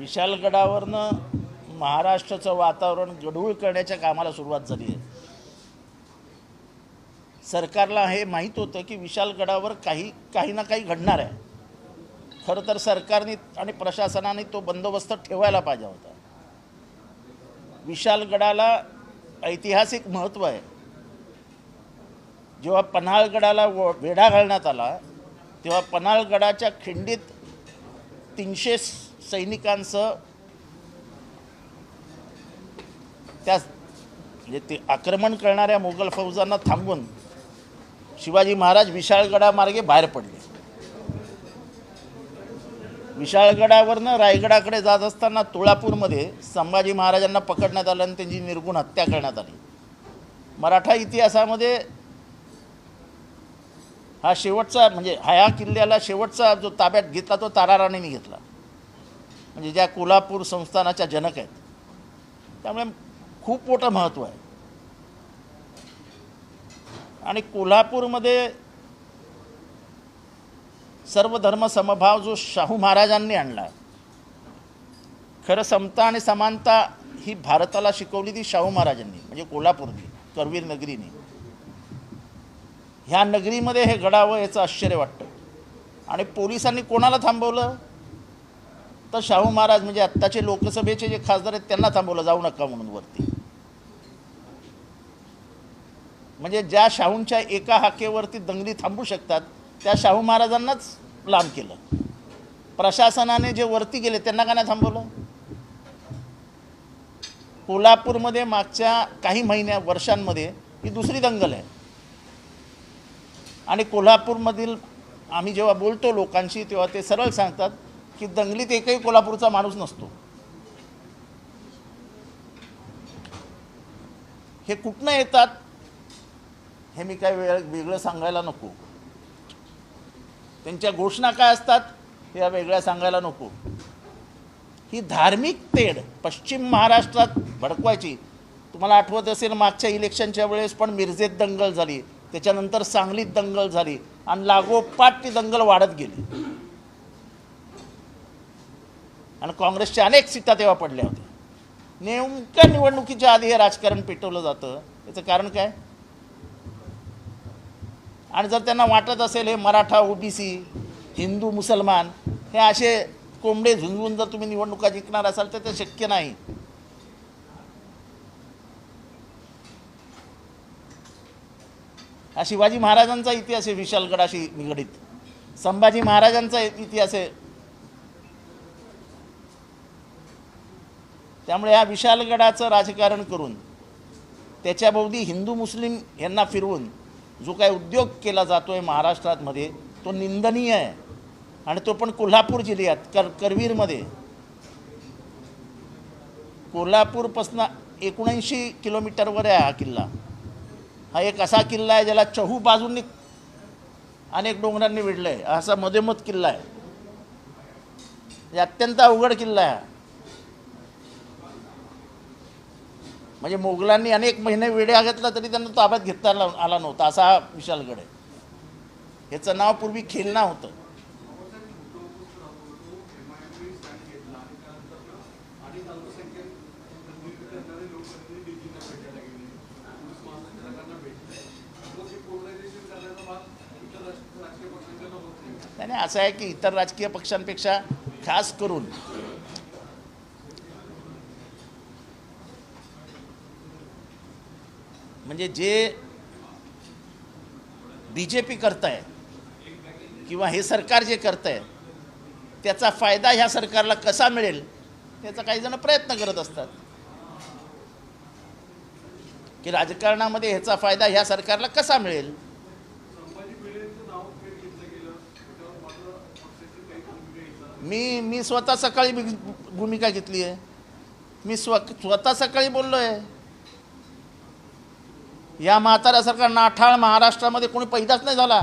विशालगडावरनं महाराष्ट्राचं वातावरण गढूळ करण्याच्या कामाला सुरुवात झाली आहे. सरकारला हे माहीत होतं की विशालगडावर काही काही ना काही घडणार आहे. खरं तर सरकारने आणि प्रशासनाने तो बंदोबस्त ठेवायला पाहिजे होता. विशालगडाला ऐतिहासिक महत्त्व आहे. जेव्हा पन्हाळगडाला व वेढा घालण्यात आला तेव्हा पन्हाळगडाच्या खिंडीत तीनशे सैनिकांचं त्या म्हणजे ते आक्रमण करणाऱ्या मोगल फौजांना थांबवून शिवाजी महाराज विशाळगडामार्गे बाहेर पडले. विशाळगडावरनं रायगडाकडे जात असताना तुळापूरमध्ये संभाजी महाराजांना पकडण्यात आलं आणि त्यांची निर्गुण हत्या करण्यात आली. मराठा इतिहासामध्ये हा शेवटचा म्हणजे ह्या किल्ल्याला शेवटचा जो ताब्यात घेतला तो ताराराणीने घेतला. म्हणजे ज्या कोल्हापूर संस्थानाच्या जनक आहेत. त्यामुळे खूप मोठं महत्त्व आहे. आणि कोल्हापूरमध्ये सर्व धर्म समभाव जो शाहू महाराजांनी आणला खरं समता आणि समानता ही भारताला शिकवली ती शाहू महाराजांनी म्हणजे कोल्हापूरनी करवीर नगरीने. ह्या नगरीमध्ये हे घडावं याचं आश्चर्य वाटतं. आणि पोलिसांनी कोणाला थांबवलं? तर शाहू महाराज म्हणजे आत्ताचे लोकसभेचे जे खासदार आहेत त्यांना थांबवलं जाऊ नका म्हणून वरती. म्हणजे ज्या शाहूंच्या एका हाकेवरती दंगली थांबू शकतात त्या शाहू महाराजांनाच लांब केलं. प्रशासनाने जे वरती गेले त्यांना का नाही थांबवलं? कोल्हापूरमध्ये मागच्या काही महिन्या वर्षांमध्ये ही दुसरी दंगल आहे. आणि कोल्हापूरमधील आम्ही जेव्हा बोलतो लोकांशी तेव्हा ते सरळ सांगतात की दंगलीत एकही कोल्हापूरचा माणूस नसतो. हे कुठनं येतात? हे मी काय वेळ वेगळं सांगायला नको. त्यांच्या घोषणा काय असतात? हे वेगळ्या सांगायला नको. ही धार्मिक तेढ पश्चिम महाराष्ट्रात भडकवायची. तुम्हाला आठवत असेल मागच्या इलेक्शनच्या वेळेस पण मिरजेत दंगल झाली. त्याच्यानंतर सांगलीत दंगल झाली. आणि लागोपाठ ती दंगल वाढत गेली. आणि काँग्रेसच्या अनेक सीटा तेव्हा पडल्या होत्या. नेमक्या निवडणुकीच्या आधी हे राजकारण पेटवलं जातं. याचं कारण काय? आणि जर त्यांना वाटत असेल हे मराठा ओबीसी हिंदू मुसलमान हे असे कोंबडे झुंजवून जर तुम्ही निवडणुका जिंकणार असाल तर ते शक्य नाही. हा शिवाजी महाराजांचा इतिहास आहे विशालगडाशी निगडीत. संभाजी महाराजांचा इतिहास आहे त्यामुळे या विशालगडाचं राजकारण करून त्याच्याभोवती हिंदू मुस्लिम यांना फिरवून जो काय उद्योग केला जातो आहे महाराष्ट्रातमध्ये तो निंदनीय आहे. आणि तो पण कोल्हापूर जिल्ह्यात कर करवीरमध्ये. कोल्हापूरपासून एकोणऐंशी किलोमीटरवर आहे हा किल्ला. हा एक असा किल्ला आहे ज्याला चहू बाजूंनी अनेक डोंगरांनी विडलं आहे असा मधेमध किल्ला आहे. अत्यंत अवघड किल्ला आहे म्हणजे मोगलांनी अनेक महिने वेड्या घेतला तरी त्यांना ताब्यात घेता आला नव्हता असा हा विशालगड आहे. ह्याचं नाव पूर्वी खेलना होतं. त्याने नाही, असं आहे की इतर राजकीय पक्षांपेक्षा खास करून म्हणजे जे बी जे पी करत आहे किंवा हे सरकार जे करत आहे त्याचा फायदा ह्या सरकारला कसा मिळेल त्याचा काही जण प्रयत्न करत असतात. की राजकारणामध्ये ह्याचा फायदा ह्या सरकारला कसा मिळेल? मी मी स्वतः सकाळी भूमिका घेतली आहे मी स्व स्वतः सकाळी बोललो आहे या म्हाताऱ्यासारखा नाठाळ महाराष्ट्रामध्ये कोणी पैदाच नाही झाला.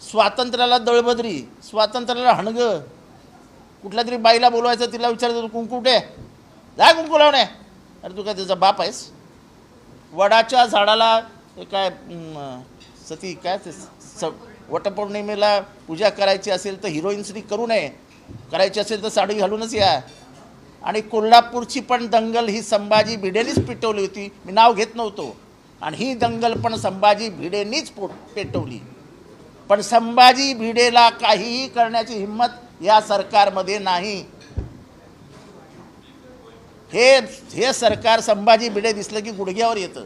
स्वातंत्र्याला दळबद्री स्वातंत्र्याला हणग. कुठल्या तरी बाईला बोलवायचं तिला विचारायचं तू कुंकू जा कुंकू लावणे अरे तू काय त्याचा बाप आहेस? वडाच्या झाडाला हे काय सती काय ते स वटपौर्णिमेला पूजा करायची असेल तर हिरोईन्सनी करू नये. करायची असेल तर साडी घालूनच या. आणि कोल्हापूरची पण दंगल ही संभाजी भिडेनीच पेटवली होती. मी नाव घेत नव्हतो. आणि ही दंगल पण संभाजी भिडेनीच पोट पेटवली. पण संभाजी भिडेला काहीही करण्याची हिंमत या सरकारमध्ये नाही. हे हे सरकार संभाजी भिडे दिसलं की गुडघ्यावर येतं.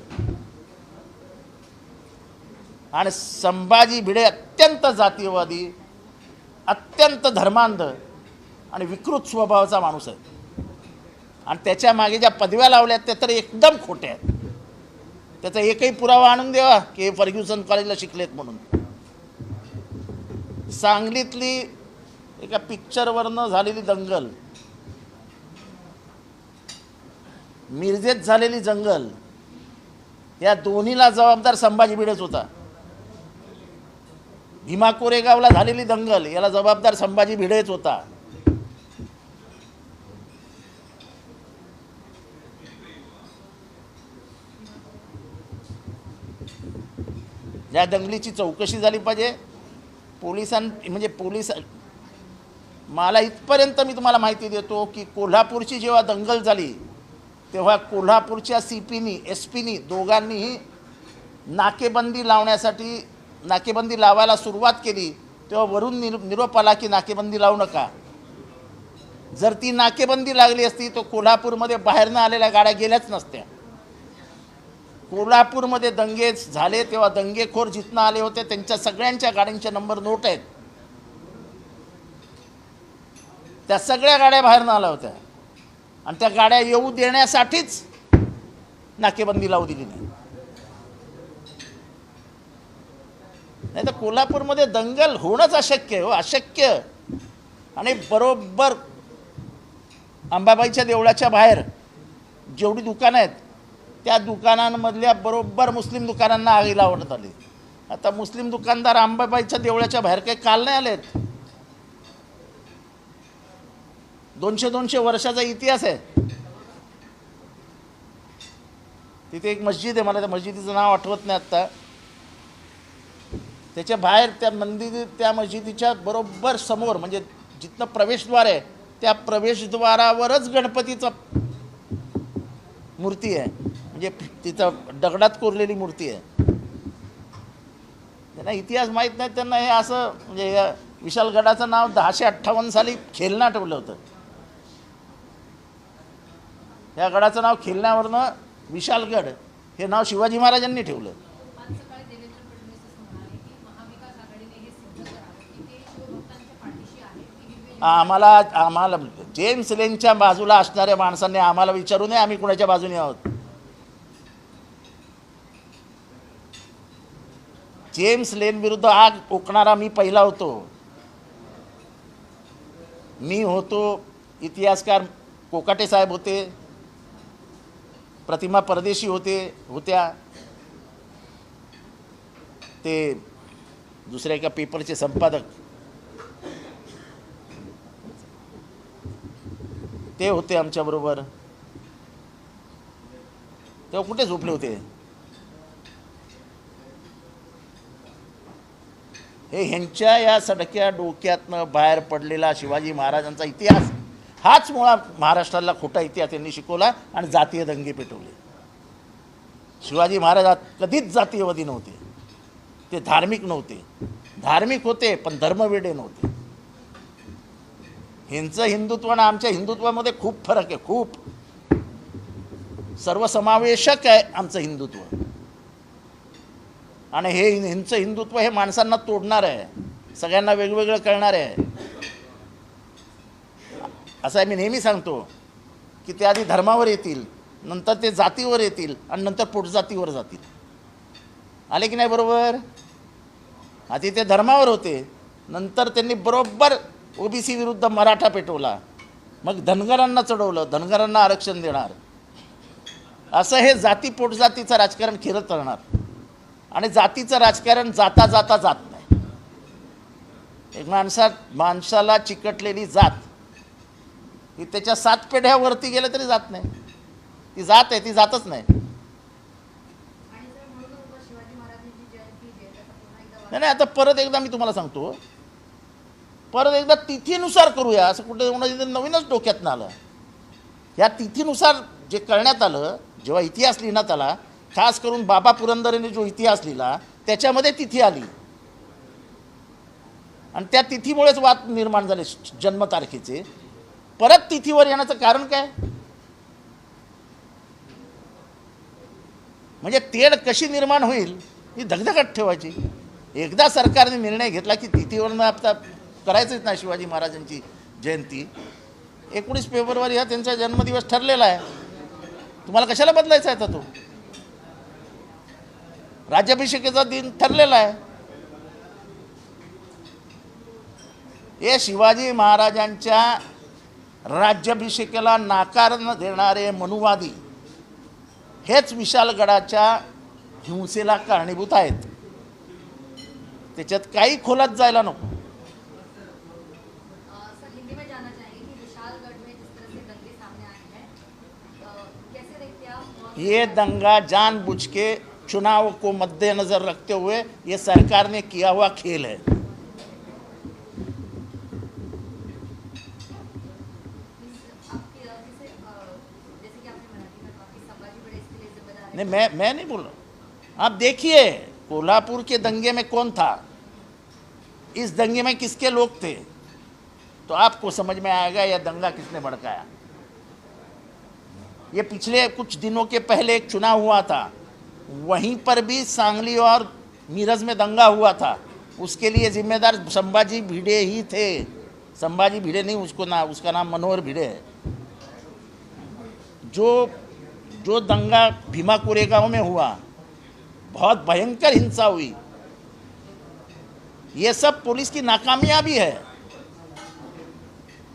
आणि संभाजी भिडे अत्यंत जातीयवादी अत्यंत धर्मांध आणि विकृत स्वभावाचा माणूस आहे. आणि त्याच्यामागे ज्या पदव्या लावल्यात त्या तर एकदम खोट्या आहेत. त्याचा एकही पुरावा आणून द्यावा की हे फर्ग्युसन कॉलेजला शिकलेत म्हणून. सांगलीतली एका पिक्चरवरनं झालेली दंगल मिरजेत झालेली जंगल. या दोन्हीला जबाबदार संभाजी भिडेच होता. भीमा कोरेगावला झालेली दंगल याला जबाबदार संभाजी भिडेच होता. या दंगलीची चौकशी झाली पाहिजे. पोलिसां म्हणजे पोलीस मला इथपर्यंत मी तुम्हाला माहिती देतो की कोल्हापूरची जेव्हा दंगल झाली तेव्हा कोल्हापूरच्या सी पीनी एस पीनी दोघांनीही नाकेबंदी लावण्यासाठी नाकेबंदी लावायला सुरुवात केली तेव्हा वरून निर निरोप आला की नाकेबंदी लावू नका. जर ती नाकेबंदी लागली असती तर कोल्हापूरमध्ये बाहेरनं आलेल्या गाड्या गेल्याच नसत्या. कोल्हापूरमध्ये दंगे झाले तेव्हा दंगेखोर जिथनं आले होते त्यांच्या सगळ्यांच्या गाड्यांचे नंबर नोट आहेत. त्या सगळ्या गाड्या बाहेरनं आल्या होत्या. आणि त्या गाड्या येऊ देण्यासाठीच नाकेबंदी लावू दिली नाही. नाही तर कोल्हापूरमध्ये दंगल होणंच अशक्य आहे हो अशक्य. आणि बरोबर अंबाबाईच्या देवळाच्या बाहेर जेवढी दुकानं आहेत त्या दुकानांमधल्या बरोबर मुस्लिम दुकानांना आगी लावण्यात आली. आता मुस्लिम दुकानदार आंबाबाईच्या देवळाच्या बाहेर काही काल नाही आलेत. दोनशे दोनशे वर्षाचा इतिहास आहे. तिथे एक मस्जिद आहे मला त्या मस्जिदीचं नाव आठवत नाही आत्ता त्याच्या बाहेर त्या मंदिर त्या मस्जिदीच्या बरोबर समोर म्हणजे जिथनं प्रवेशद्वार आहे त्या प्रवेशद्वारावरच गणपतीचं मूर्ती आहे. म्हणजे तिथं दगडात कोरलेली मूर्ती आहे. त्यांना इतिहास माहीत नाही त्यांना हे असं म्हणजे या विशालगडाचं नाव दहाशे अठ्ठावन्न साली खेलना ठेवलं होतं. या गडाचं नाव खेलण्यावरनं विशालगड हे नाव शिवाजी महाराजांनी ठेवलं. आम्हाला आम्हाला जेम्स लेनच्या बाजूला असणाऱ्या माणसांनी आम्हाला विचारू नये आम्ही कुणाच्या बाजूने आहोत. जेम्स लेन विरुद्ध आग ओकणारा मी पहिला होतो. मी होतो इतिहासकार कोकाटे साहेब होते प्रतिमा परदेशी होते होत्या. ते दुसऱ्या एका पेपरचे संपादक. ते होते आमच्याबरोबर. तेव्हा कुठे झोपले होते? हे ह्यांच्या या सडक्या डोक्यातनं बाहेर पडलेला शिवाजी महाराजांचा इतिहास हाच मुळात महाराष्ट्राला खोटा इतिहास त्यांनी शिकवला आणि जातीय दंगे पेटवले. शिवाजी महाराजात कधीच जातीयवादी नव्हते. ते धार्मिक नव्हते. धार्मिक होते पण धर्मवेडे नव्हते. ह्यांचं हिंदुत्व आणि आमच्या हिंदुत्वामध्ये खूप फरक आहे खूप. सर्वसमावेशक आहे आमचं हिंदुत्व. आणि हे ह्यांचं हिंदुत्व हे माणसांना तोडणार आहे. सगळ्यांना वेगवेगळं कळणार आहे. असं आहे मी नेहमी सांगतो की ते आधी धर्मावर येतील नंतर ते जातीवर येतील आणि नंतर पोटजातीवर जातील. आले की नाही बरोबर? आधी ते धर्मावर होते नंतर त्यांनी बरोबर ओबीसी विरुद्ध मराठा पेटवला. मग धनगरांना चढवलं धनगरांना आरक्षण देणार. असं हे जाती पोटजातीचं राजकारण खेळत राहणार आणि जातीचं राजकारण जाता जाता जात नाही. एक माणसा माणसाला चिकटलेली जात ही त्याच्या सात पिढ्यावरती गेलं तरी जात नाही. ती जात आहे ती जातच नाही. नाही नाही आता परत एकदा मी तुम्हाला सांगतो. परत एकदा तिथीनुसार करूया असं कुठे नवीनच डोक्यात आलं. या तिथीनुसार जे करण्यात आलं जेव्हा इतिहास लिहिण्यात आला खास करून बाबा पुरंदरेने जो इतिहास लिहिला त्याच्यामध्ये तिथी आली. आणि त्या तिथीमुळेच वाद निर्माण झाले जन्मतारखेचे. परत तिथीवर येण्याचं कारण काय? म्हणजे तेढ कशी निर्माण होईल ही धगधगट ठेवायची. एकदा सरकारने निर्णय घेतला की तिथीवर आता करायचंच ना शिवाजी महाराजांची जयंती. एकोणीस फेब्रुवारी हा त्यांचा जन्मदिवस ठरलेला आहे. तुम्हाला कशाला बदलायचा आहे आता तो? राज्याभिषेकाचा दिन ठरलेला आहे. हे शिवाजी महाराजांच्या राज्याभिषेकाला नाकार न देणारे मनुवादी हेच विशालगडाच्या हिंसेला कारणीभूत आहेत. त्याच्यात काही खोलात जायला नको. ये दंगा जानबूझ के चुनाव को मद्देनजर रखते हुए ये सरकार ने किया हुआ खेल है। नहीं, मैं मैं नहीं बोल रहा आप देखिए, कोल्हापुर के दंगे में कौन था? इस दंगे में किसके लोग थे? तो आपको समझ में आएगा यह दंगा किसने भड़काया। ये पिछले कुछ दिनों के पहले एक चुनाव हुआ था। वहीं पर भी सांगली और मीरज में दंगा हुआ था। उसके लिए जिम्मेदार संभाजी भिड़े ही थे। संभाजी भिड़े नहीं, उसको ना, उसका नाम मनोहर भिड़े है। जो जो दंगा भीमा कोरेगांव में हुआ, बहुत भयंकर हिंसा हुई। ये सब पुलिस की नाकामयाबी है।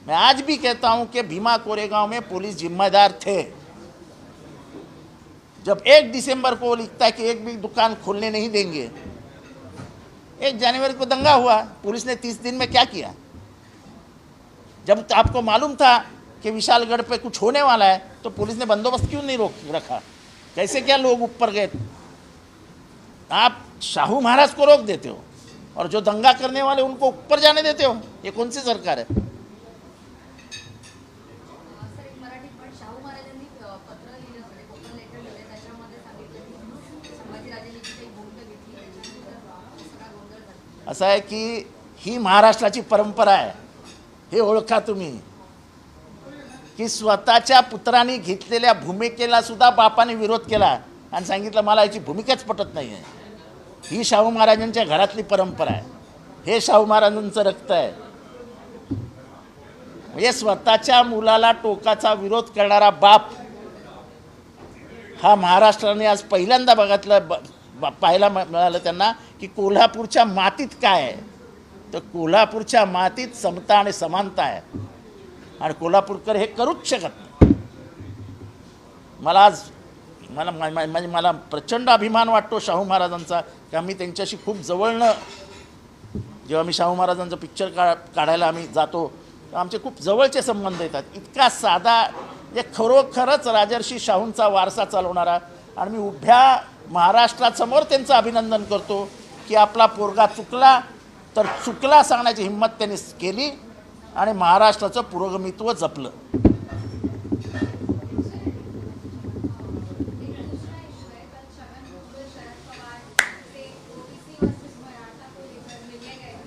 मैं आज भी कहता हूँ कि भीमा कोरेगांव में पुलिस जिम्मेदार थे। जब एक दिसंबर को लिखता है कि एक भी दुकान खोलने नहीं देंगे। एक जनवरी को दंगा हुआ, पुलिस ने तीस दिन में क्या किया? जब तो आपको मालूम था कि विशालगढ़ पे कुछ होने वाला है तो पुलिस ने बंदोबस्त क्यों नहीं रोक रखा? कैसे क्या लोग ऊपर गए? आप शाहू महाराज को रोक देते हो और जो दंगा करने वाले उनको ऊपर जाने देते हो? ये कौन सी सरकार है? असं आहे की ही महाराष्ट्राची परंपरा आहे. हे ओळखा तुम्ही. की स्वतःच्या पुत्रांनी घेतलेल्या भूमिकेला सुद्धा बापाने विरोध केला आणि सांगितलं मला याची भूमिकाच पटत नाही आहे ही शाहू महाराजांच्या घरातली परंपरा आहे. हे शाहू महाराजांचं रक्त आहे. म्हणजे स्वतःच्या मुलाला टोकाचा विरोध करणारा बाप हा महाराष्ट्राने आज पहिल्यांदा बघितलं ब- पाहायला म- मिळालं त्यांना की कोल्हापूरच्या मातीत काय आहे? तर कोल्हापूरच्या मातीत समता आणि समानता आहे. आणि कोल्हापूरकर हे करूच शकत नाही. मला आज मला मा- म्हणजे मला प्रचंड अभिमान वाटतो शाहू महाराजांचा की आम्ही त्यांच्याशी खूप जवळनं जेव्हा मी शाहू महाराजांचं पिक्चर का काढायला आम्ही जातो तेव्हा आमचे खूप जवळचे संबंध येतात. इतका साधा म्हणजे खरोखरच राजर्षी शाहूंचा वारसा चालवणारा आणि मी उभ्या महाराष्ट्रासमोर त्यांचं अभिनंदन करतो की आपला पोरगा चुकला तर चुकला सांगण्याची हिंमत त्यांनी केली आणि महाराष्ट्राचं पुरोगमित्व जपलं.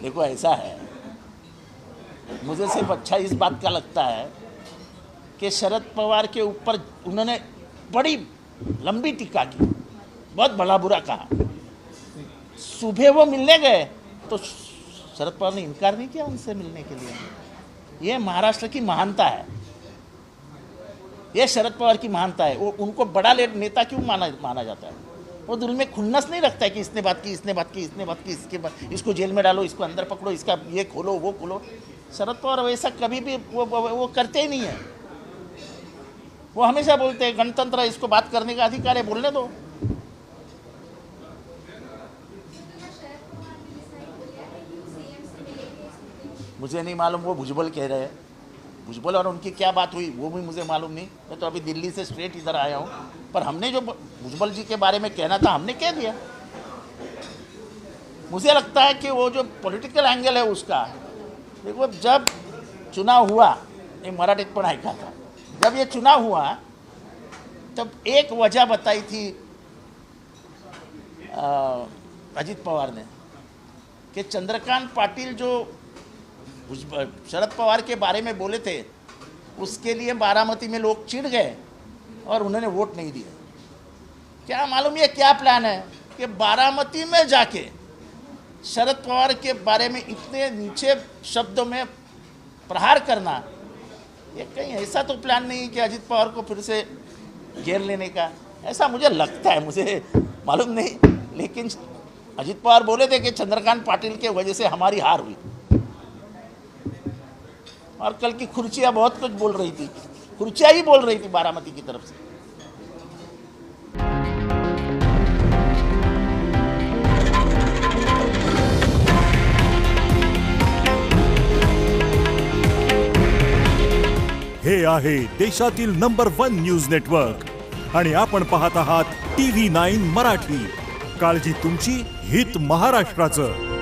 देखो ऐसा है। मुझे सिर्फ अच्छा इस बात का लगता है कि शरद पवार के ऊपर उन्होंने बड़ी लंबी टीका की। बहुत भला बुरा कहा। सुबह वो मिलने गए तो शरद पवार ने इनकार नहीं किया उनसे मिलने के लिए। ये महाराष्ट्र की महानता है। ये शरद पवार की महानता है। वो उनको बड़ा ले- नेता क्यों माना माना जाता है? वो दिल में खुन्नस नहीं रखता है कि इसने बात की इसने बात की इसने बात की इसके बाद इसको जेल में डालो इसको अंदर पकड़ो इसका ये खोलो वो खोलो। शरद पवार वैसा कभी भी वो, वो, करते ही नहीं है। वो हमेशा बोलते हैं गणतंत्र इसको बात करने का अधिकार है बोलने दो। मुझे नहीं मालूम, वो भुजबल कह रहे हैं। भुजबल और उनकी क्या बात हुई, वो भी मुझे मालूम नहीं। मैं तो अभी दिल्ली से स्ट्रेट इधर आया हूँ। पर हमने जो भुजबल जी के बारे में कहना था, हमने कह दिया। मुझे लगता है कि वो जो पॉलिटिकल एंगल है उसका, देखो जब चुनाव हुआ, ये मराठीत पण ऐका था, जब ये चुनाव हुआ, तब एक वजह बताई थी अजित पवार ने, कि चंद्रकांत पाटिल जो उस- शरद पवार के बारे में बोले थे, उसके लिए बारामती में लोग चिढ़ गए और उन्होंने वोट नहीं दिया। क्या मालूम ये क्या प्लान है कि बारामती में जाके शरद पवार के बारे में इतने नीचे शब्दों में प्रहार करना, ये कहीं ऐसा तो प्लान नहीं कि अजित पवार को फिर से घेर लेने का। ऐसा मुझे लगता है, मुझे मालूम नहीं, लेकिन अजित पवार बोले थे कि चंद्रकांत पाटिल के वजह से हमारी हार हुई। और कल की खुर्चियाँ बहुत कुछ बोल रही थी। खुर्चियाँ ही बोल रही थी बारामती की तरफ से। हे आहे देशातील नंबर वन न्यूज नेटवर्क आणि आपण पाहत आहात टी व्ही नाईन मराठी. काळजी तुमची हित महाराष्ट्राचं.